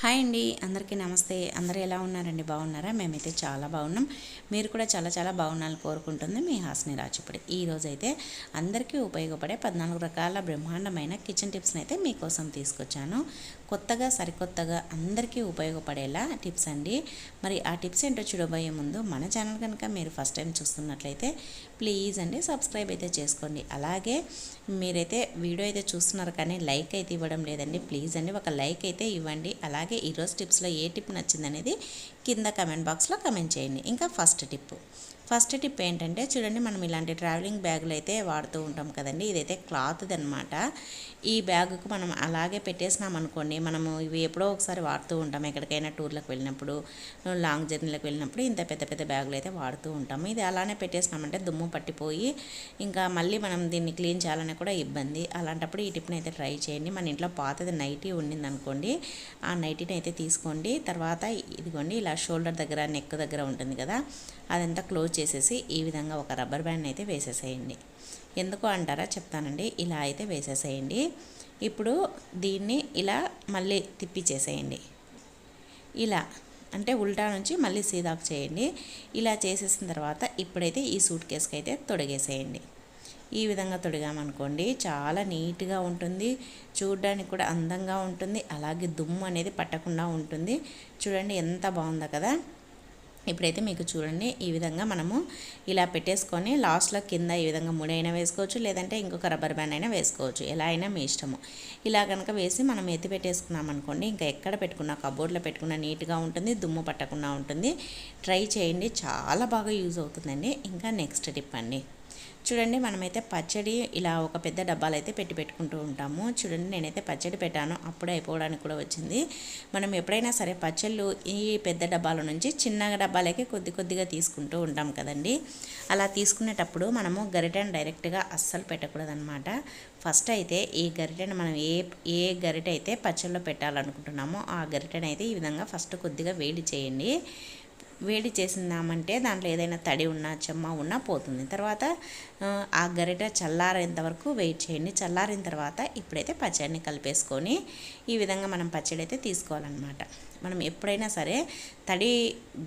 Hi అండి. అందరికీ నమస్తే. అందరూ ఎలా ఉన్నారండి? బాగున్నారా? మేమైతే చాలా బాగున్నాం. మీరు కూడా చాలా చాలా బాగున్నారని కోరుకుంటుంది మీ హాస్ని రాచిపడి ఈ రోజైతే అందరికీ ఉపయోగపడే పద్నాలుగు రకాల బ్రహ్మాండమైన కిచెన్ టిప్స్ని అయితే మీకోసం తీసుకొచ్చాను. కొత్తగా సరికొత్తగా అందరికీ ఉపయోగపడేలా టిప్స్ అండి. మరి ఆ టిప్స్ ఏంటో చూడబోయే ముందు మన ఛానల్ కనుక మీరు ఫస్ట్ టైం చూస్తున్నట్లయితే ప్లీజ్ అండి సబ్స్క్రైబ్ అయితే చేసుకోండి. అలాగే మీరైతే వీడియో అయితే చూస్తున్నారు కానీ లైక్ అయితే ఇవ్వడం లేదండి. ప్లీజ్ అండి ఒక లైక్ అయితే ఇవ్వండి. అలాగే ఈరోజు టిప్స్లో ఏ టిప్ నచ్చిందనేది కింద కమెంట్ బాక్స్లో కమెంట్ చేయండి. ఇంకా ఫస్ట్ టిప్. ఫస్ట్ టిప్ ఏంటంటే చూడండి మనం ఇలాంటి ట్రావెలింగ్ బ్యాగులు అయితే వాడుతూ ఉంటాం కదండి. ఇదైతే క్లాత్ది అనమాట ఈ బ్యాగుకు మనం అలాగే పెట్టేసినాం అనుకోండి మనము ఇవి ఎప్పుడో ఒకసారి వాడుతూ ఉంటాం. ఎక్కడికైనా టూర్లకు వెళ్ళినప్పుడు లాంగ్ జర్నీలకు వెళ్ళినప్పుడు ఇంత పెద్ద పెద్ద బ్యాగులు అయితే వాడుతూ ఉంటాము ఇది అలానే పెట్టేసినామంటే దుమ్ము పట్టిపోయి ఇంకా మళ్ళీ మనం దీన్ని క్లీన్ చేయాలని కూడా ఇబ్బంది. అలాంటప్పుడు ఈ టిప్ని అయితే ట్రై చేయండి. మన ఇంట్లో పాతది నైటీ ఉండింది అనుకోండి ఆ నైటీని అయితే తీసుకోండి. తర్వాత ఇదిగోండి ఇలా షోల్డర్ దగ్గర నెక్ దగ్గర ఉంటుంది కదా అదంతా క్లోజ్ చేసేసి ఈ విధంగా ఒక రబ్బర్ బ్యాండ్ అయితే వేసేసేయండి. ఎందుకు అంటారా చెప్తానండి ఇలా అయితే వేసేసేయండి. ఇప్పుడు దీన్ని ఇలా మళ్ళీ తిప్పిచేసేయండి ఇలా అంటే ఉల్టా నుంచి మళ్ళీ సీదాకు చేయండి. ఇలా చేసేసిన తర్వాత ఇప్పుడైతే ఈ సూట్ కేసుకి అయితే తొడిగేసేయండి. ఈ విధంగా తొడిగామనుకోండి చాలా నీట్గా ఉంటుంది. చూడడానికి కూడా అందంగా ఉంటుంది. అలాగే దుమ్ము అనేది పట్టకుండా ఉంటుంది. చూడండి ఎంత బాగుందో కదా. ఇప్పుడైతే మీకు చూడండి ఈ విధంగా మనము ఇలా పెట్టేసుకొని లాస్ట్లో కింద ఈ విధంగా ముడైనా వేసుకోవచ్చు లేదంటే ఇంకొక రబ్బర్ బ్యాండ్ అయినా వేసుకోవచ్చు. ఎలా అయినా మీ ఇష్టము. ఇలా కనుక వేసి మనం ఎత్తి పెట్టేసుకున్నాం అనుకోండి ఇంకా ఎక్కడ పెట్టుకున్నా కబోర్డ్లో పెట్టుకున్నా నీట్గా ఉంటుంది దుమ్ము పట్టకుండా ఉంటుంది. ట్రై చేయండి చాలా బాగా యూజ్ అవుతుందండి. ఇంకా నెక్స్ట్ టిప్ అండి. చూడండి మనమైతే పచ్చడి ఇలా ఒక పెద్ద డబ్బాలు అయితే పెట్టి పెట్టుకుంటూ ఉంటాము. చూడండి నేనైతే పచ్చడి పెట్టాను. అప్పుడే అయిపోవడానికి కూడా వచ్చింది. మనం ఎప్పుడైనా సరే పచ్చళ్ళు ఈ పెద్ద డబ్బాల నుంచి చిన్న డబ్బాలకి కొద్ది కొద్దిగా తీసుకుంటూ ఉంటాం కదండి. అలా తీసుకునేటప్పుడు మనము గరిటెను డైరెక్ట్గా అస్సలు పెట్టకూడదనమాట ఫస్ట్ అయితే ఈ గరిటెను మనం ఏ ఏ గరిటె అయితే పచ్చళ్ళలో పెట్టాలనుకుంటున్నామో ఆ గరిటెను అయితే ఈ విధంగా ఫస్ట్ కొద్దిగా వేడి చేయండి. వేడి చేసిందామంటే దాంట్లో ఏదైనా తడి ఉన్నా చెమ్మ ఉన్నా పోతుంది. తర్వాత ఆ గరిట చల్లారేంత వరకు వెయిట్ చేయండి. చల్లారిన తర్వాత ఇప్పుడైతే పచ్చడిని కలిపేసుకొని ఈ విధంగా మనం పచ్చడి అయితే తీసుకోవాలన్నమాట. మనం ఎప్పుడైనా సరే తడి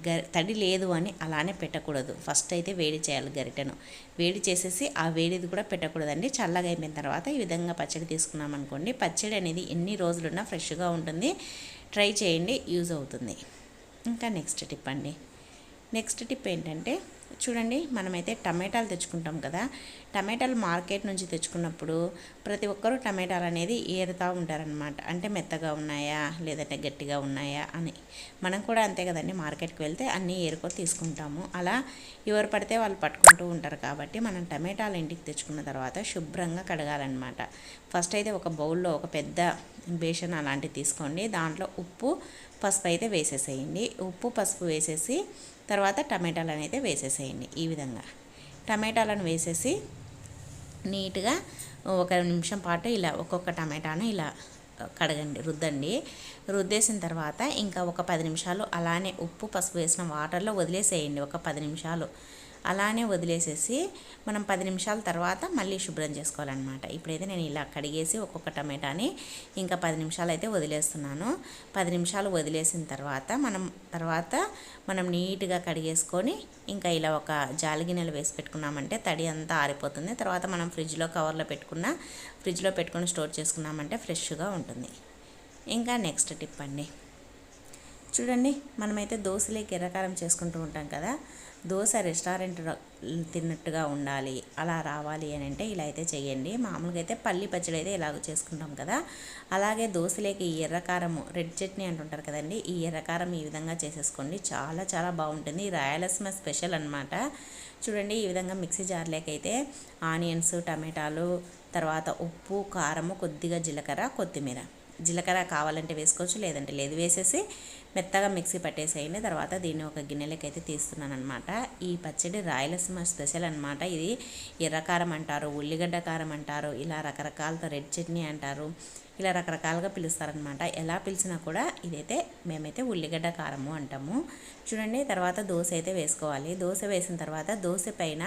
గ తడి లేదు అని అలానే పెట్టకూడదు. ఫస్ట్ అయితే వేడి చేయాలి గరిటెను. వేడి చేసేసి ఆ వేడిది కూడా పెట్టకూడదండి. చల్లగా అయిపోయిన తర్వాత ఈ విధంగా పచ్చడి తీసుకున్నాం అనుకోండి పచ్చడి అనేది ఎన్ని రోజులున్నా ఫ్రెష్గా ఉంటుంది. ట్రై చేయండి యూజ్ అవుతుంది. ఇంకా నెక్స్ట్ టిప్ అండి. నెక్స్ట్ టిప్ ఏంటంటే చూడండి మనమైతే టమాటాలు తెచ్చుకుంటాం కదా. టమాటాలు మార్కెట్ నుంచి తెచ్చుకున్నప్పుడు ప్రతి ఒక్కరూ టమాటాలు అనేది ఏరుతూ ఉంటారనమాట అంటే మెత్తగా ఉన్నాయా లేదంటే గట్టిగా ఉన్నాయా అని. మనం కూడా అంతే కదండి మార్కెట్కి వెళ్తే అన్నీ ఏరుకొని తీసుకుంటాము. అలా ఎవరు పడితే వాళ్ళు పట్టుకుంటూ ఉంటారు కాబట్టి మనం టమాటాలు ఇంటికి తెచ్చుకున్న తర్వాత శుభ్రంగా కడగాలన్నమాట. ఫస్ట్ అయితే ఒక బౌల్లో ఒక పెద్ద బేషన్ అలాంటివి తీసుకోండి. దాంట్లో ఉప్పు పసుపు అయితే వేసేసేయండి. ఉప్పు పసుపు వేసేసి తర్వాత టమాటాలను అయితే వేసేసేయండి ఈ విధంగా. టమాటాలను వేసేసి నీట్గా ఒక నిమిషం పాటు ఇలా ఒక్కొక్క టమాటాను ఇలా కడగండి రుద్దండి. రుద్దేసిన తర్వాత ఇంకా ఒక పది నిమిషాలు అలానే ఉప్పు పసుపు వేసిన వాటర్లో వదిలేసేయండి ఒక పది నిమిషాలు. అలానే వదిలేసేసి మనం పది నిమిషాల తర్వాత మళ్ళీ శుభ్రం చేసుకోవాలన్నమాట. ఇప్పుడైతే నేను ఇలా కడిగేసి ఒక్కొక్క టమాటాని ఇంకా పది నిమిషాలు అయితే వదిలేస్తున్నాను. పది నిమిషాలు వదిలేసిన తర్వాత మనం తర్వాత మనం నీట్గా కడిగేసుకొని ఇంకా ఇలా ఒక జాలిగిన్నెలు వేసి పెట్టుకున్నామంటే తడి అంతా ఆరిపోతుంది. తర్వాత మనం ఫ్రిడ్జ్లో కవర్లో పెట్టుకున్న ఫ్రిడ్జ్లో పెట్టుకొని స్టోర్ చేసుకున్నామంటే ఫ్రెష్గా ఉంటుంది. ఇంకా నెక్స్ట్ టిప్ అండి. చూడండి మనమైతే దోశలేకి ఎర్రకారం చేసుకుంటూ ఉంటాం కదా. దోశ రెస్టారెంట్ తిన్నట్టుగా ఉండాలి అలా రావాలి అని అంటే ఇలా అయితే చేయండి మామూలుగా అయితే పల్లి పచ్చడి అయితే ఇలాగ చేసుకుంటాం కదా. అలాగే దోశలేకి ఈ ఎర్రకారము రెడ్ చట్నీ అంటుంటారు కదండి ఈ ఎర్రకారం ఈ విధంగా చేసేసుకోండి. చాలా చాలా బాగుంటుంది. రాయలసీమ స్పెషల్ అనమాట చూడండి ఈ విధంగా మిక్సీ జార్లేకైతే ఆనియన్స్ టమాటాలు తర్వాత ఉప్పు కారము కొద్దిగా జీలకర్ర కొత్తిమీర. జీలకర్ర కావాలంటే వేసుకోవచ్చు లేదంటే లేదు. వేసేసి మెత్తగా మిక్సీ పట్టేసేయండి. తర్వాత దీన్ని ఒక గిన్నెలకి అయితే తీస్తున్నాను అనమాట ఈ పచ్చడి రాయలసీమ స్పెషల్ అనమాట ఇది ఎర్రకారం అంటారు ఉల్లిగడ్డ కారం అంటారు ఇలా రకరకాలతో రెడ్ చట్నీ అంటారు ఇలా రకరకాలుగా పిలుస్తారనమాట ఎలా పిలిచినా కూడా ఇదైతే మేమైతే ఉల్లిగడ్డ కారము అంటాము. చూడండి తర్వాత దోశ అయితే వేసుకోవాలి. దోశ వేసిన తర్వాత దోశ పైన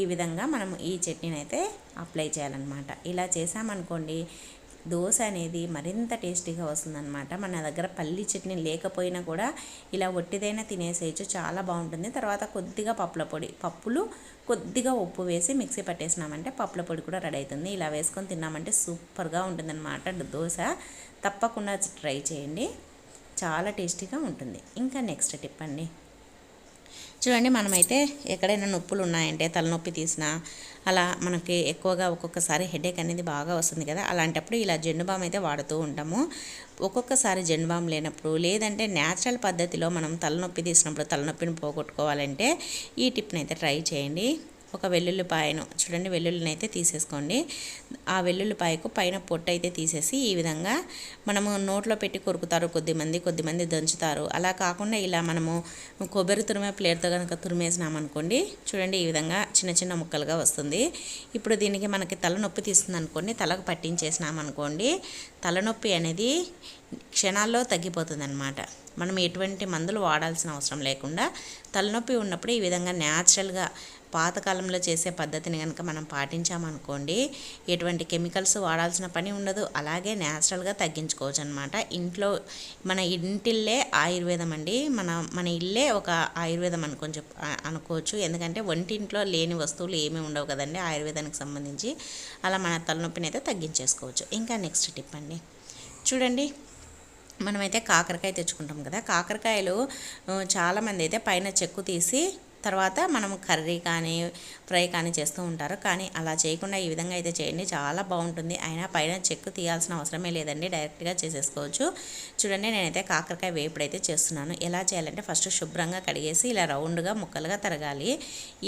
ఈ విధంగా మనం ఈ చట్నీని అయితే అప్లై చేయాలన్నమాట. ఇలా చేసామనుకోండి దోశ అనేది మరింత టేస్టీగా వస్తుందన్నమాట. మన దగ్గర పల్లి చట్నీ లేకపోయినా కూడా ఇలా ఒట్టిదైనా తినేసేయచ్చు చాలా బాగుంటుంది. తర్వాత కొద్దిగా పప్పుల పొడి పప్పులు కొద్దిగా ఉప్పు వేసి మిక్సీ పట్టేసినామంటే పప్పుల పొడి కూడా రెడీ అవుతుంది. ఇలా వేసుకొని తిన్నామంటే సూపర్గా ఉంటుందన్నమాట దోశ. తప్పకుండా ట్రై చేయండి. చాలా టేస్టీగా ఉంటుంది. ఇంకా నెక్స్ట్ టిప్ అండి. చూడండి మనమైతే ఎక్కడైనా నొప్పులు ఉన్నాయంటే తలనొప్పి తీసినా అలా మనకి ఎక్కువగా ఒక్కొక్కసారి హెడేక్ అనేది బాగా వస్తుంది కదా. అలాంటప్పుడు ఇలా జెండు బామ్ అయితే వాడుతూ ఉంటాము. ఒక్కొక్కసారి జెండు బామ్ లేనప్పుడు లేదంటే న్యాచురల్ పద్ధతిలో మనం తలనొప్పి తీసినప్పుడు తలనొప్పిని పోగొట్టుకోవాలంటే ఈ టిప్ని అయితే ట్రై చేయండి. ఒక వెల్లుల్లిపాయను చూడండి వెల్లుల్లిని అయితే తీసేసుకోండి. ఆ వెల్లుల్లిపాయకు పైన పొట్టు అయితే తీసేసి ఈ విధంగా మనము నోట్లో పెట్టి కొరుకుతారు కొద్దిమంది కొద్దిమంది దంచుతారు. అలా కాకుండా ఇలా మనము కొబ్బరి తురిమే ప్లేట్తో కనుక తురిమేసినామనుకోండి చూడండి ఈ విధంగా చిన్న చిన్న ముక్కలుగా వస్తుంది. ఇప్పుడు దీనికి మనకి తలనొప్పి తీస్తుంది అనుకోండి తలకు పట్టించేసినామనుకోండి తలనొప్పి అనేది క్షణాల్లో తగ్గిపోతుందన్నమాట. మనం ఎటువంటి మందులు వాడాల్సిన అవసరం లేకుండా తలనొప్పి ఉన్నప్పుడు ఈ విధంగా న్యాచురల్గా పాతకాలంలో చేసే పద్ధతిని కనుక మనం పాటించామనుకోండి ఎటువంటి కెమికల్స్ వాడాల్సిన పని ఉండదు. అలాగే న్యాచురల్గా తగ్గించుకోవచ్చు అనమాట ఇంట్లో మన ఇంటిల్లే ఆయుర్వేదం అండి. మన మన ఇల్లే ఒక ఆయుర్వేదం అనుకొని చెప్ అనుకోవచ్చు. ఎందుకంటే వంటింట్లో లేని వస్తువులు ఏమీ ఉండవు కదండి ఆయుర్వేదానికి సంబంధించి. అలా మన తలనొప్పిని అయితే తగ్గించేసుకోవచ్చు. ఇంకా నెక్స్ట్ టిప్ అండి. చూడండి మనమైతే కాకరకాయ తెచ్చుకుంటాం కదా. కాకరకాయలు చాలామంది అయితే పైన చెక్కు తీసి తర్వాత మనం కర్రీ కానీ ఫ్రై కానీ చేస్తూ ఉంటారు. కానీ అలా చేయకుండా ఈ విధంగా అయితే చేయండి. చాలా బాగుంటుంది. అయినా పైన చెక్కు తీయాల్సిన అవసరమే లేదండి. డైరెక్ట్గా చేసేసుకోవచ్చు. చూడండి నేనైతే కాకరకాయ వేపుడైతే చేస్తున్నాను. ఎలా చేయాలంటే ఫస్ట్ శుభ్రంగా కడిగేసి ఇలా రౌండ్గా ముక్కలుగా తరగాలి.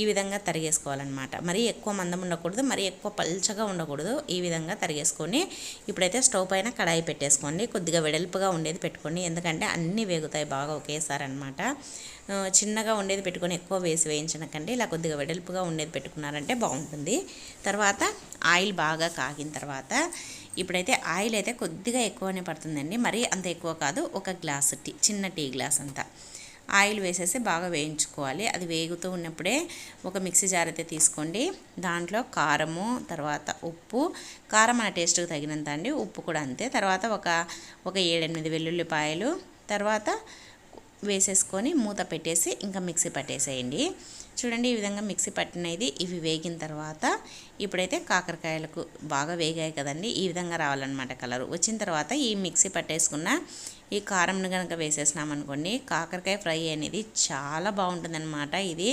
ఈ విధంగా తరిగేసుకోవాలన్నమాట. మరీ ఎక్కువ మందం ఉండకూడదు. మరీ ఎక్కువ పల్చగా ఉండకూడదు. ఈ విధంగా తరిగేసుకొని ఇప్పుడైతే స్టవ్ పైన కడాయి పెట్టేసుకోండి. కొద్దిగా వెడల్పుగా ఉండేది పెట్టుకోండి. ఎందుకంటే అన్నీ వేగుతాయి బాగా ఒకేసారి అనమాట చిన్నగా ఉండేది పెట్టుకొని ఎక్కువ వేసి వేయించనకండి. ఇలా కొద్దిగా వెడల్పుగా ఉండేది పెట్టుకున్నారంటే బాగుంటుంది. తర్వాత ఆయిల్ బాగా కాగిన తర్వాత ఇప్పుడైతే ఆయిల్ అయితే కొద్దిగా ఎక్కువనే పడుతుందండి. మరీ అంత ఎక్కువ కాదు ఒక గ్లాస్ టీ చిన్న టీ గ్లాస్ అంతా. ఆయిల్ వేసేసి బాగా వేయించుకోవాలి. అది వేగుతూ ఉన్నప్పుడే ఒక మిక్సీ జార్ అయితే తీసుకోండి. దాంట్లో కారము తర్వాత ఉప్పు. కారం మన టేస్ట్కి తగినంత అండి. ఉప్పు కూడా అంతే. తర్వాత ఒక ఒక ఏడెనిమిది వెల్లుల్లిపాయలు. తర్వాత వేసేసుకొని మూత పెట్టేసి ఇంకా మిక్సీ పట్టేసేయండి. చూడండి ఈ విధంగా మిక్సీ పట్టినది ఇవి వేగిన తర్వాత ఇప్పుడైతే కాకరకాయలకు బాగా వేగాయి కదండి. ఈ విధంగా రావాలన్నమాట కలర్. వచ్చిన తర్వాత ఈ మిక్సీ పట్టేసుకున్న ఈ కారంను కనుక వేసేసినామనుకోండి కాకరకాయ ఫ్రై అనేది చాలా బాగుంటుందన్నమాట. ఇది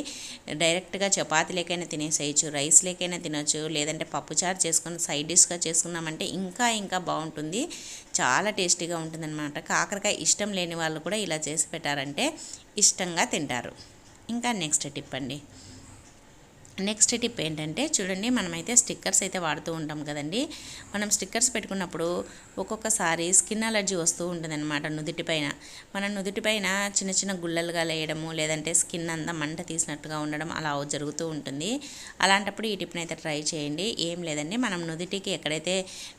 డైరెక్ట్గా చపాతీలేకైనా తినేసేయచ్చు రైస్ లేకైనా తినొచ్చు లేదంటే పప్పుచారు చేసుకుని సైడ్ డిష్గా చేసుకున్నామంటే ఇంకా ఇంకా బాగుంటుంది. చాలా టేస్టీగా ఉంటుందన్నమాట. కాకరకాయ ఇష్టం లేని వాళ్ళు కూడా ఇలా చేసి పెట్టారంటే ఇష్టంగా తింటారు. ఇంకా నెక్స్ట్ టిప్ అండి. నెక్స్ట్ టిప్ ఏంటంటే చూడండి మనమైతే స్టిక్కర్స్ అయితే వాడుతూ ఉంటాం కదండి. మనం స్టిక్కర్స్ పెట్టుకున్నప్పుడు ఒక్కొక్కసారి స్కిన్ అలర్జీ వస్తూ ఉంటుందన్నమాట నుదుటిపైన మన నుదుటిపైన చిన్న చిన్న గుళ్ళలుగా లేయడము లేదంటే స్కిన్ అంతా మంట తీసినట్టుగా ఉండడం అలా జరుగుతూ ఉంటుంది. అలాంటప్పుడు ఈ టిప్ని అయితే ట్రై చేయండి. ఏం లేదండి మనం నుదుటికి ఎక్కడైతే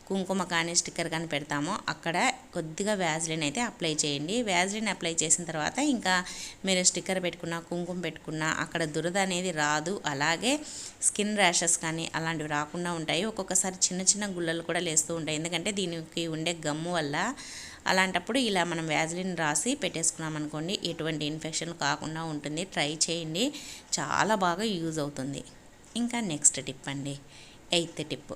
కుంకుమ కానీ స్టిక్కర్ కానీ పెడతామో. అక్కడ కొద్దిగా వ్యాజ్లిన్ అయితే అప్లై చేయండి. వ్యాజ్లిన్ అప్లై చేసిన తర్వాత ఇంకా మీరు స్టిక్కర్ పెట్టుకున్న కుంకుమ పెట్టుకున్న అక్కడ దురద అనేది రాదు. అలాగే స్కిన్ ర్యాషెస్ కానీ అలాంటివి రాకుండా ఉంటాయి. ఒక్కొక్కసారి చిన్న చిన్న గుళ్ళలు కూడా లేస్తూ ఉంటాయి. ఎందుకంటే దీనికి ఉండే గమ్ము వల్ల అలాంటప్పుడు ఇలా మనం వ్యాజ్లిన్ రాసి పెట్టేసుకున్నాం అనుకోండి ఎటువంటి ఇన్ఫెక్షన్ కాకుండా ఉంటుంది. ట్రై చేయండి. చాలా బాగా యూజ్ అవుతుంది. ఇంకా నెక్స్ట్ టిప్ అండి. Eighth tip.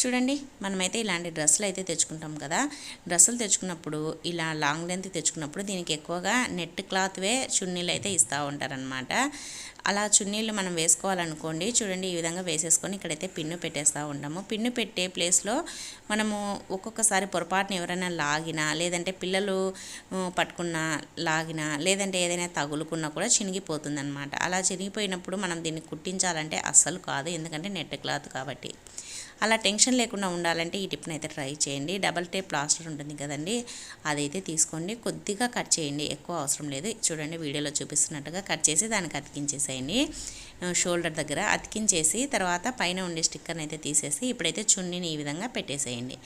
చూడండి మనమైతే ఇలాంటి డ్రెస్సులు అయితే తెచ్చుకుంటాం కదా. డ్రెస్సులు తెచ్చుకున్నప్పుడు ఇలా లాంగ్ లెంత్ తెచ్చుకున్నప్పుడు దీనికి ఎక్కువగా నెట్ క్లాత్వే చున్నీలు అయితే ఇస్తూ ఉంటారనమాట అలా చున్నీళ్ళు మనం వేసుకోవాలనుకోండి చూడండి ఈ విధంగా వేసేసుకొని ఇక్కడైతే పిన్ను పెట్టేస్తూ ఉంటాము. పిన్ను పెట్టే ప్లేస్లో మనము ఒక్కొక్కసారి పొరపాటున ఎవరైనా లాగినా లేదంటే పిల్లలు పట్టుకున్న లాగినా లేదంటే ఏదైనా తగులుకున్నా కూడా చినిగిపోతుందనమాట అలా చినిగిపోయినప్పుడు మనం దీన్ని కుట్టించాలంటే అస్సలు కాదు ఎందుకంటే నెట్ క్లాత్ కాబట్టి. అలా టెన్షన్ లేకుండా ఉండాలంటే ఈ టిప్ని అయితే ట్రై చేయండి. డబల్ టేప్ ప్లాస్టర్ ఉంటుంది కదండి అదైతే తీసుకోండి. కొద్దిగా కట్ చేయండి ఎక్కువ అవసరం లేదు. చూడండి వీడియోలో చూపిస్తున్నట్టుగా కట్ చేసి దానికి అతికించేసేయండి. షోల్డర్ దగ్గర అతికించేసి తర్వాత పైన ఉండే స్టిక్కర్ని అయితే తీసేసి ఇప్పుడైతే చున్నీని ఈ విధంగా పెట్టేసేయండి.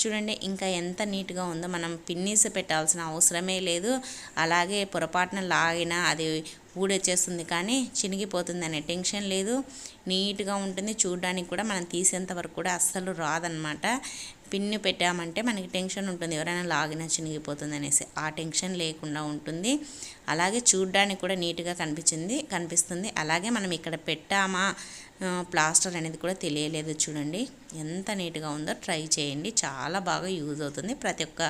చూడండి ఇంకా ఎంత నీట్గా ఉందో మనం పిన్నీస్ పెట్టాల్సిన అవసరమే లేదు. అలాగే పొరపాటున లాగినా అది ఊడొచ్చేస్తుంది కానీ చినిగిపోతుంది అనే టెన్షన్ లేదు. నీట్గా ఉంటుంది చూడడానికి కూడా మనం తీసేంత వరకు కూడా అస్సలు రాదనమాట పిన్ను పెట్టామంటే మనకి టెన్షన్ ఉంటుంది. ఎవరైనా లాగినా చినిగిపోతుంది అనేసి. ఆ టెన్షన్ లేకుండా ఉంటుంది. అలాగే చూడ్డానికి కూడా నీట్గా కనిపించింది కనిపిస్తుంది. అలాగే మనం ఇక్కడ పెట్టామా ప్లాస్టర్ అనేది కూడా తెలియలేదు చూడండి. ఎంత నీట్గా ఉందో ట్రై చేయండి. చాలా బాగా యూజ్ అవుతుంది ప్రతి ఒక్క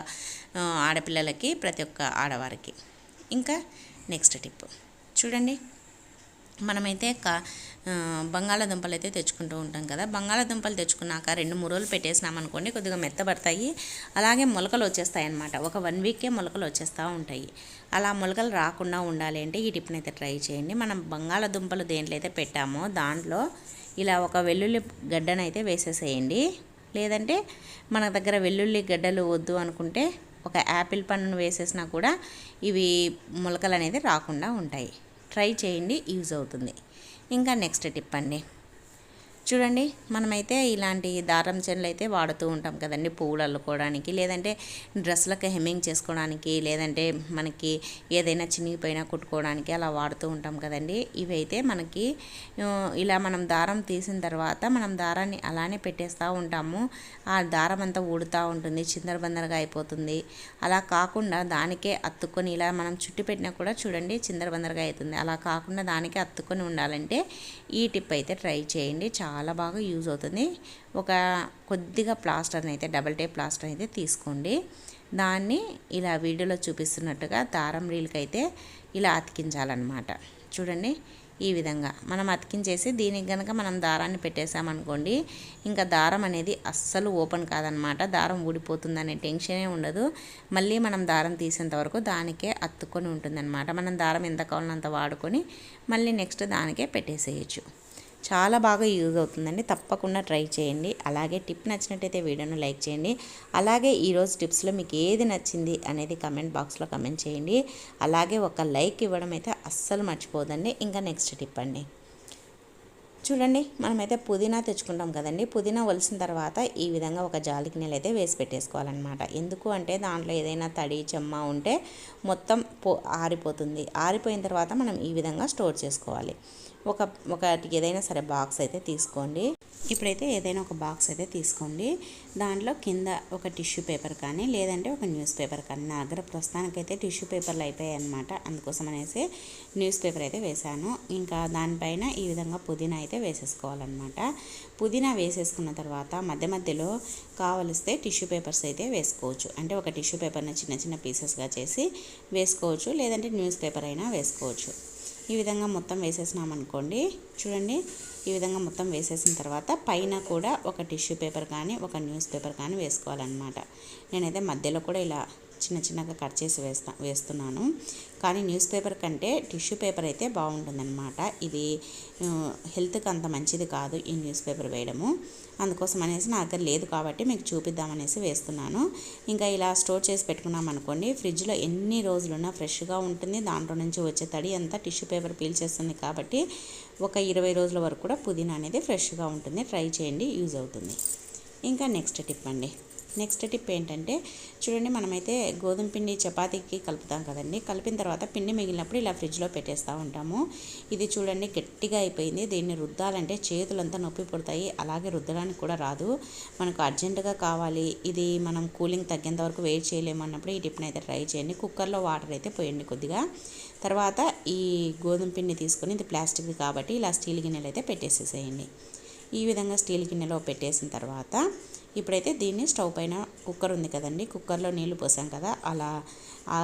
ఆడపిల్లలకి ప్రతి ఒక్క ఆడవారికి. ఇంకా నెక్స్ట్ టిప్. చూడండి. మనమైతే కా బంగాళాదుంపలు అయితే తెచ్చుకుంటూ ఉంటాం కదా. బంగాళాదుంపలు తెచ్చుకున్నాక రెండు మూడు రోజులు పెట్టేసినామనుకోండి కొద్దిగా మెత్తబడతాయి. అలాగే మొలకలు వచ్చేస్తాయి అన్నమాట ఒక వన్ వీకే మొలకలు వచ్చేస్తూ ఉంటాయి. అలా మొలకలు రాకుండా ఉండాలి అంటే ఈ టిప్ని అయితే ట్రై చేయండి. మనం బంగాళాదుంపలు దేంట్లో అయితే పెట్టామో దాంట్లో ఇలా ఒక వెల్లుల్లి గడ్డనైతే వేసేసేయండి. లేదంటే మన దగ్గర వెల్లుల్లి గడ్డలు వద్దు అనుకుంటే ఒక యాపిల్ పండును వేసేసినా కూడా ఇవి మొలకలు అనేది రాకుండా ఉంటాయి. ట్రై చేయండి యూజ్ అవుతుంది. ఇంకా నెక్స్ట్ టిప్ అండి. చూడండి మనమైతే ఇలాంటి దారం చెన్లు అయితే వాడుతూ ఉంటాం కదండి పువ్వులు అల్లుకోవడానికి. లేదంటే డ్రెస్లకు హెమ్మింగ్ చేసుకోవడానికి లేదంటే మనకి ఏదైనా చినిగిపోయినా కుట్టుకోవడానికి అలా వాడుతూ ఉంటాం కదండి. ఇవైతే మనకి ఇలా మనం దారం తీసిన తర్వాత మనం దారాన్ని అలానే పెట్టేస్తూ ఉంటాము. ఆ దారం అంతా ఊడుతూ ఉంటుంది చిందరబందరగా అయిపోతుంది. అలా కాకుండా దానికే అత్తుకొని ఇలా మనం చుట్టి పెట్టినా కూడా చూడండి చిందరబందరగా అవుతుంది. అలా కాకుండా దానికే అత్తుకొని ఉండాలంటే ఈ టిప్ అయితే ట్రై చేయండి. చాలా చాలా బాగా యూజ్ అవుతుంది. ఒక కొద్దిగా ప్లాస్టర్ని అయితే డబల్ టేప్ ప్లాస్టర్ అయితే తీసుకోండి. దాన్ని ఇలా వీడియోలో చూపిస్తున్నట్టుగా దారం రీల్కి అయితే ఇలా అతికించాలన్నమాట. చూడండి ఈ విధంగా మనం అతికించేసి దీనికి కనుక మనం దారాన్ని పెట్టేసామనుకోండి ఇంకా దారం అనేది అస్సలు ఓపెన్ కాదనమాట దారం ఊడిపోతుందనే టెన్షనే ఉండదు. మళ్ళీ మనం దారం తీసేంత వరకు దానికే అత్తుకొని ఉంటుందన్నమాట. మనం దారం ఎంత కావాలంత వాడుకొని మళ్ళీ నెక్స్ట్ దానికే పెట్టేసేయచ్చు. చాలా బాగా యూజ్ అవుతుందండి. తప్పకుండా ట్రై చేయండి. అలాగే టిప్ నచ్చినట్టయితే వీడియోను లైక్ చేయండి. అలాగే ఈరోజు టిప్స్లో మీకు ఏది నచ్చింది అనేది కమెంట్ బాక్స్లో కమెంట్ చేయండి. అలాగే ఒక లైక్ ఇవ్వడం అయితే అస్సలు మర్చిపోదండి ఇంకా నెక్స్ట్ టిప్ అండి. చూడండి మనమైతే పుదీనా తెచ్చుకుంటాం కదండి. పుదీనా వలిసిన తర్వాత ఈ విధంగా ఒక జాలికి నీళ్ళు అయితే వేసి పెట్టేసుకోవాలన్నమాట. ఎందుకు అంటే దాంట్లో ఏదైనా తడి చెమ్మ ఉంటే మొత్తం పో ఆరిపోతుంది. ఆరిపోయిన తర్వాత మనం ఈ విధంగా స్టోర్ చేసుకోవాలి. ఒక ఒకటి ఏదైనా సరే బాక్స్ అయితే తీసుకోండి. ఇప్పుడైతే ఏదైనా ఒక బాక్స్ అయితే తీసుకోండి. దాంట్లో కింద ఒక టిష్యూ పేపర్ కానీ లేదంటే ఒక న్యూస్ పేపర్ కానీ నా దగ్గర ప్రస్తుతానికైతే టిష్యూ పేపర్లు అయిపోయాయి అనమాట అందుకోసం అనేసి న్యూస్ పేపర్ అయితే వేశాను. ఇంకా దానిపైన ఈ విధంగా పుదీనా అయితే వేసేసుకోవాలన్నమాట. పుదీనా వేసేసుకున్న తర్వాత మధ్య మధ్యలో కావలిస్తే టిష్యూ పేపర్స్ అయితే వేసుకోవచ్చు. అంటే ఒక టిష్యూ పేపర్ని చిన్న చిన్న పీసెస్గా చేసి వేసుకోవచ్చు. లేదంటే న్యూస్ పేపర్ అయినా వేసుకోవచ్చు. ఈ విధంగా మొత్తం వేసేసినాం అనుకోండి. చూడండి ఈ విధంగా మొత్తం వేసేసిన తర్వాత పైన కూడా ఒక టిష్యూ పేపర్ కానీ ఒక న్యూస్ పేపర్ కానీ వేసుకోవాలన్నమాట. నేనైతే మధ్యలో కూడా ఇలా చిన్న చిన్నగా కట్ చేసి వేస్తా వేస్తున్నాను. కానీ న్యూస్ పేపర్ కంటే టిష్యూ పేపర్ అయితే బాగుంటుందన్నమాట. ఇది హెల్త్కి అంత మంచిది కాదు ఈ న్యూస్ పేపర్ వేయడము. అందుకోసం అనేసి నా దగ్గర లేదు కాబట్టి మీకు చూపిద్దామనేసి వేస్తున్నాను. ఇంకా ఇలా స్టోర్ చేసి పెట్టుకున్నాం అనుకోండి ఫ్రిడ్జ్లో ఎన్ని రోజులున్నా ఫ్రెష్గా ఉంటుంది. దాంట్లో నుంచి వచ్చే తడి అంతా టిష్యూ పేపర్ పీల్చేస్తుంది కాబట్టి ఒక ఇరవై రోజుల వరకు కూడా పుదీనా అనేది ఫ్రెష్గా ఉంటుంది. ట్రై చేయండి యూజ్ అవుతుంది. ఇంకా నెక్స్ట్ టిప్ అండి. నెక్స్ట్ టిప్ ఏంటంటే చూడండి మనమైతే గోధుమ పిండి చపాతీకి కలుపుతాం కదండి. కలిపిన తర్వాత పిండి మిగిలినప్పుడు ఇలా ఫ్రిడ్జ్లో పెట్టేస్తూ ఉంటాము. ఇది చూడండి గట్టిగా అయిపోయింది. దీన్ని రుద్దాలంటే చేతులంతా నొప్పి పుడతాయి. అలాగే రుద్దడానికి కూడా రాదు. మనకు అర్జెంటుగా కావాలి. ఇది మనం కూలింగ్ తగ్గేంత వరకు వెయిట్ చేయలేము అన్నప్పుడు ఈ టిప్ని అయితే ట్రై చేయండి. కుక్కర్లో వాటర్ అయితే పోయండి కొద్దిగా. తర్వాత ఈ గోధుమ పిండి తీసుకొని ఇది ప్లాస్టిక్ది కాబట్టి ఇలా స్టీల్ గిన్నెలు అయితే పెట్టేసేసేయండి. ఈ విధంగా స్టీల్ గిన్నెలో పెట్టేసిన తర్వాత ఇప్పుడైతే దీన్ని స్టవ్ పైన కుక్కర్ ఉంది కదండి కుక్కర్లో నీళ్ళు పోసాం కదా అలా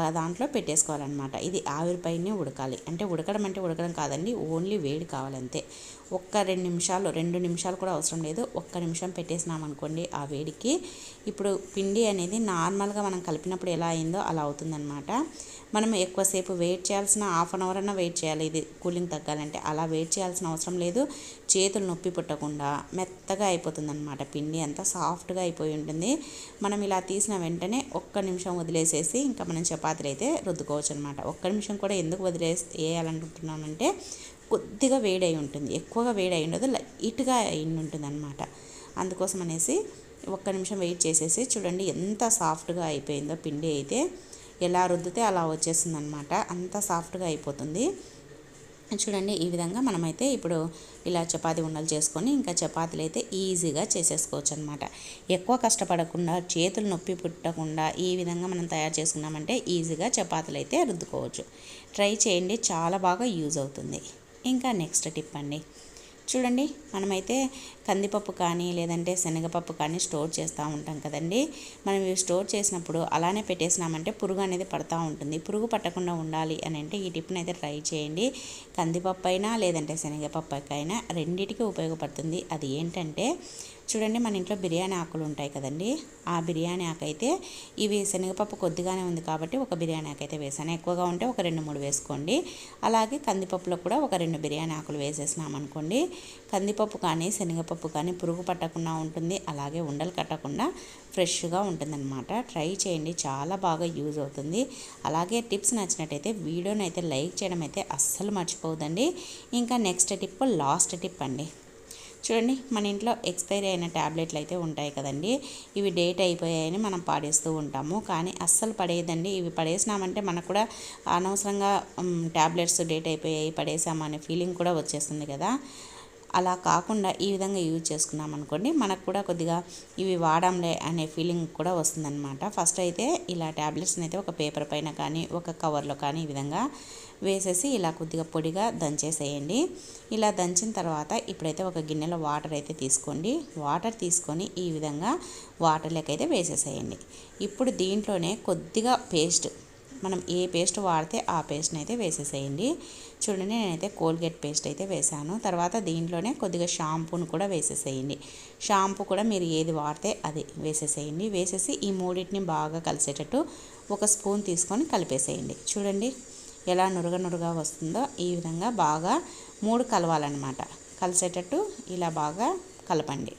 దాంట్లో పెట్టేసుకోవాలన్నమాట. ఇది ఆవిరిపైనే ఉడకాలి. అంటే ఉడకడం అంటే ఉడకడం కాదండి ఓన్లీ వేడి కావాలంతే. ఒక్క రెండు నిమిషాలు రెండు నిమిషాలు కూడా అవసరం లేదు. ఒక్క నిమిషం పెట్టేసినాం అనుకోండి ఆ వేడికి. ఇప్పుడు పిండి అనేది నార్మల్గా మనం కలిపినప్పుడు ఎలా అయిందో అలా అవుతుందన్నమాట. మనం ఎక్కువసేపు వెయిట్ చేయాల్సిన హాఫ్ అన్ అవర్ అన్న వెయిట్ చేయాలి. ఇది కూలింగ్ తగ్గాలంటే అలా వెయిట్ చేయాల్సిన అవసరం లేదు. చేతులు నొప్పి పుట్టకుండా మెత్తగా అయిపోతుందన్నమాట. పిండి అంతా సాఫ్ట్గా అయిపోయి ఉంటుంది. మనం ఇలా తీసిన వెంటనే ఒక్క నిమిషం వదిలేసేసి ఇంకా మనం చపాతీలు అయితే రుద్దుకోవచ్చు అనమాట ఒక్క నిమిషం కూడా ఎందుకు వదిలేసి వేయాలనుకుంటున్నానంటే కొద్దిగా వేడి అయి ఉంటుంది. ఎక్కువగా వేడి అయి ఉండదు లైట్గా అయి ఉంటుంది అనమాట అందుకోసం అనేసి ఒక్క నిమిషం వెయిట్ చేసేసి చూడండి ఎంత సాఫ్ట్గా అయిపోయిందో పిండి అయితే. ఎలా రుద్దితే అలా వచ్చేస్తుంది అనమాట అంత సాఫ్ట్గా అయిపోతుంది. చూడండి ఈ విధంగా మనమైతే ఇప్పుడు ఇలా చపాతి ఉండలు చేసుకొని ఇంకా చపాతీలు అయితే ఈజీగా చేసేసుకోవచ్చు అనమాట ఎక్కువ కష్టపడకుండా చేతులు నొప్పి పుట్టకుండా ఈ విధంగా మనం తయారు చేసుకున్నామంటే ఈజీగా చపాతీలు అయితే రుద్దుకోవచ్చు. ట్రై చేయండి చాలా బాగా యూజ్ అవుతుంది. ఇంకా నెక్స్ట్ టిప్ అండి. చూడండి మనమైతే కందిపప్పు కానీ లేదంటే శనగపప్పు కానీ స్టోర్ చేస్తూ ఉంటాం కదండి. మనం ఇవి స్టోర్ చేసినప్పుడు అలానే పెట్టేసినామంటే పురుగు అనేది పడుతూ ఉంటుంది. పురుగు పట్టకుండా ఉండాలి అని అంటే ఈ టిప్ని అయితే ట్రై చేయండి. కందిపప్పు అయినా లేదంటే శనగపప్పు అయినా రెండింటికి ఉపయోగపడుతుంది. అది ఏంటంటే చూడండి మన ఇంట్లో బిర్యానీ ఆకులు ఉంటాయి కదండి. ఆ బిర్యానీ ఆకు అయితే ఇవి శనగపప్పు కొద్దిగానే ఉంది కాబట్టి ఒక బిర్యానీ ఆకు అయితే వేసాను. ఎక్కువగా ఉంటే ఒక రెండు మూడు వేసుకోండి. అలాగే కందిపప్పులో కూడా ఒక రెండు బిర్యానీ ఆకులు వేసేసినాం అనుకోండి. కందిపప్పు కానీ శనగపప్పు కానీ పురుగు పట్టకుండా ఉంటుంది. అలాగే ఉండలు కట్టకుండా ఫ్రెష్గా ఉంటుందన్నమాట. ట్రై చేయండి చాలా బాగా యూజ్ అవుతుంది. అలాగే టిప్స్ నచ్చినట్టయితే వీడియోని అయితే లైక్ చేయడం అయితే అస్సలు మర్చిపోవద్దండి. ఇంకా నెక్స్ట్ టిప్ లాస్ట్ టిప్ అండి. చూడండి మన ఇంట్లో ఎక్స్పైరీ అయిన ట్యాబ్లెట్లు అయితే ఉంటాయి కదండి. ఇవి డేట్ అయిపోయాయని మనం పాడేస్తూ ఉంటాము. కానీ అస్సలు పడేయదండి. ఇవి పడేసినామంటే మనకు కూడా అనవసరంగా ట్యాబ్లెట్స్ డేట్ అయిపోయాయి పడేసామనే ఫీలింగ్ కూడా వచ్చేస్తుంది కదా. అలా కాకుండా ఈ విధంగా యూజ్ చేసుకున్నాం అనుకోండి మనకు కూడా కొద్దిగా ఇవి వాడంలే అనే ఫీలింగ్ కూడా వస్తుందన్నమాట. ఫస్ట్ అయితే ఇలా ట్యాబ్లెట్స్ని అయితే ఒక పేపర్ పైన కానీ ఒక కవర్లో కానీ ఈ విధంగా వేసేసి ఇలా కొద్దిగా పొడిగా దంచేసేయండి. ఇలా దంచిన తర్వాత ఇప్పుడైతే ఒక గిన్నెలో వాటర్ అయితే తీసుకోండి. వాటర్ తీసుకొని ఈ విధంగా వాటర్లోకి అయితే వేసేసేయండి. ఇప్పుడు దీంట్లోనే కొద్దిగా పేస్ట్ మనం ఏ పేస్ట్ వాడితే ఆ పేస్ట్ని అయితే వేసేసేయండి. చూడండి నేనైతే కోల్గేట్ పేస్ట్ అయితే వేసాను. తర్వాత దీంట్లోనే కొద్దిగా షాంపూను కూడా వేసేసేయండి. షాంపూ కూడా మీరు ఏది వాడితే అది వేసేసేయండి. వేసేసి ఈ మూడింటిని బాగా కలిసేటట్టు ఒక స్పూన్ తీసుకొని కలిపేసేయండి. చూడండి ఎలా నురగ నురగా వస్తుందో ఈ విధంగా బాగా మూడు కలవాలన్నమాట. కలిసేటట్టు ఇలా బాగా కలపండి.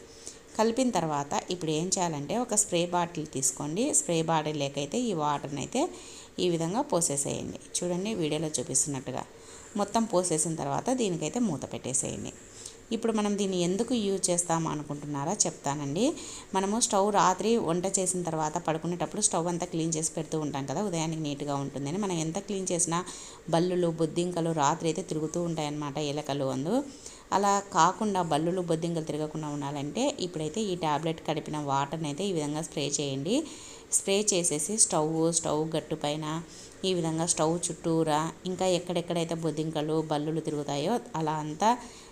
కలిపిన తర్వాత ఇప్పుడు ఏం చేయాలంటే ఒక స్ప్రే బాటిల్ తీసుకోండి. స్ప్రే బాటిల్ లేకైతే ఈ వాటర్ని అయితే ఈ విధంగా పోసేసేయండి. చూడండి వీడియోలో చూపిస్తున్నట్టుగా. మొత్తం పోసేసిన తర్వాత దీనికైతే మూత పెట్టేసేయండి. ఇప్పుడు మనం దీన్ని ఎందుకు యూజ్ చేస్తాము అనుకుంటున్నారా? చెప్తానండి. మనము స్టవ్ రాత్రి వంట చేసిన తర్వాత పడుకునేటప్పుడు స్టవ్ అంతా క్లీన్ చేసి పెడుతూ ఉంటాం కదా ఉదయానికి నీట్గా ఉంటుందని. మనం ఎంత క్లీన్ చేసినా బల్లులు బొద్దింకలు రాత్రి అయితే తిరుగుతూ ఉంటాయన్నమాట ఎలకలు అందు. అలా కాకుండా బల్లులు బొద్దింకలు తిరగకుండా ఉండాలంటే ఇప్పుడైతే ఈ ట్యాబ్లెట్ కడిపిన వాటర్ని అయితే ఈ విధంగా స్ప్రే చేయండి. స్ప్రే చేసేసి స్టవ్ స్టవ్ గట్టు పైన ఈ విధంగా స్టవ్ చుట్టూరా ఇంకా ఎక్కడెక్కడైతే బొద్దింకలు బల్లులు తిరుగుతాయో అలా అంతా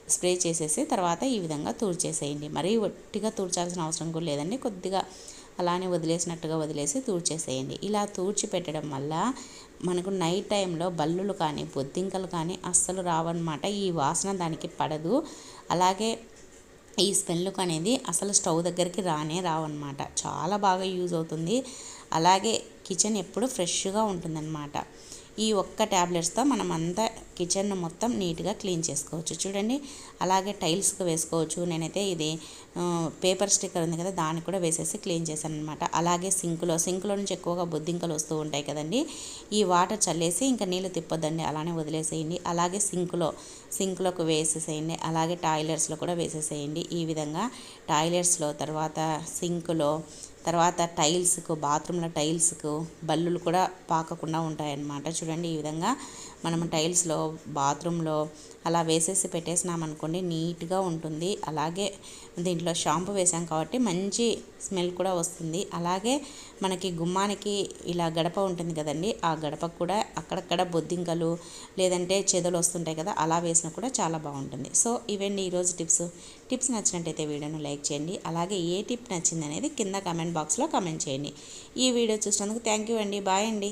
స్ప్రే చేసేసి తర్వాత ఈ విధంగా తూడ్చేసేయండి. మరీ ఒట్టిగా తూడ్చాల్సిన అవసరం కూడా లేదండి. కొద్దిగా అలానే వదిలేసినట్టుగా వదిలేసి తూడ్చేసేయండి. ఇలా తూడ్చి పెట్టడం వల్ల మనకు నైట్ టైంలో బల్లులు కానీ బొద్దింకలు కానీ అస్సలు రావన్నమాట. ఈ వాసన దానికి పడదు. అలాగే ఈ స్మెల్కు అనేది అసలు స్టవ్ దగ్గరికి రానే రావన్నమాట. చాలా బాగా యూజ్ అవుతుంది. అలాగే కిచెన్ ఎప్పుడు ఫ్రెష్గా ఉంటుందన్నమాట. ఈ ఒక్క ట్యాబ్లెట్స్తో మనం అంతా కిచెన్ మొత్తం నీట్గా క్లీన్ చేసుకోవచ్చు. చూడండి అలాగే టైల్స్కి వేసుకోవచ్చు. నేనైతే ఇది పేపర్ స్టిక్కర్ ఉంది కదా దాన్ని కూడా వేసేసి క్లీన్ చేశాను అనమాట అలాగే సింక్లో సింక్లో నుంచి ఎక్కువగా బొద్దింకలు వస్తూ ఉంటాయి కదండి ఈ వాటర్ చల్లేసి ఇంకా నీళ్ళు తిప్పొద్దండి అలానే వదిలేసేయండి. అలాగే సింక్లో సింక్లోకి వేసేసేయండి అలాగే టాయిలెట్స్లో కూడా వేసేసేయండి. ఈ విధంగా టాయిలెట్స్లో తర్వాత సింక్లో తర్వాత టైల్స్కు బాత్రూంలో టైల్స్కు బల్లులు కూడా పాకకుండా ఉంటాయన్నమాట. చూడండి ఈ విధంగా మనం టైల్స్లో బాత్రూంలో అలా వేసేసి పెట్టేసినామనుకోండి నీట్గా ఉంటుంది. అలాగే దీంట్లో షాంపూ వేసాం కాబట్టి మంచి స్మెల్ కూడా వస్తుంది. అలాగే మనకి గుమ్మానికి ఇలా గడప ఉంటుంది కదండి ఆ గడపకు కూడా అక్కడక్కడ బొద్దింకలు లేదంటే చెదలు వస్తుంటాయి కదా అలా వేసినా కూడా చాలా బాగుంటుంది. సో ఇవండి ఈరోజు టిప్స్. టిప్స్ నచ్చినట్టయితే వీడియోను లైక్ చేయండి. అలాగే ఏ టిప్ నచ్చింది అనేది కింద కమెంట్ బాక్స్లో కమెంట్ చేయండి. ఈ వీడియో చూసినందుకు థ్యాంక్ యూ అండి. బాయ్ అండి.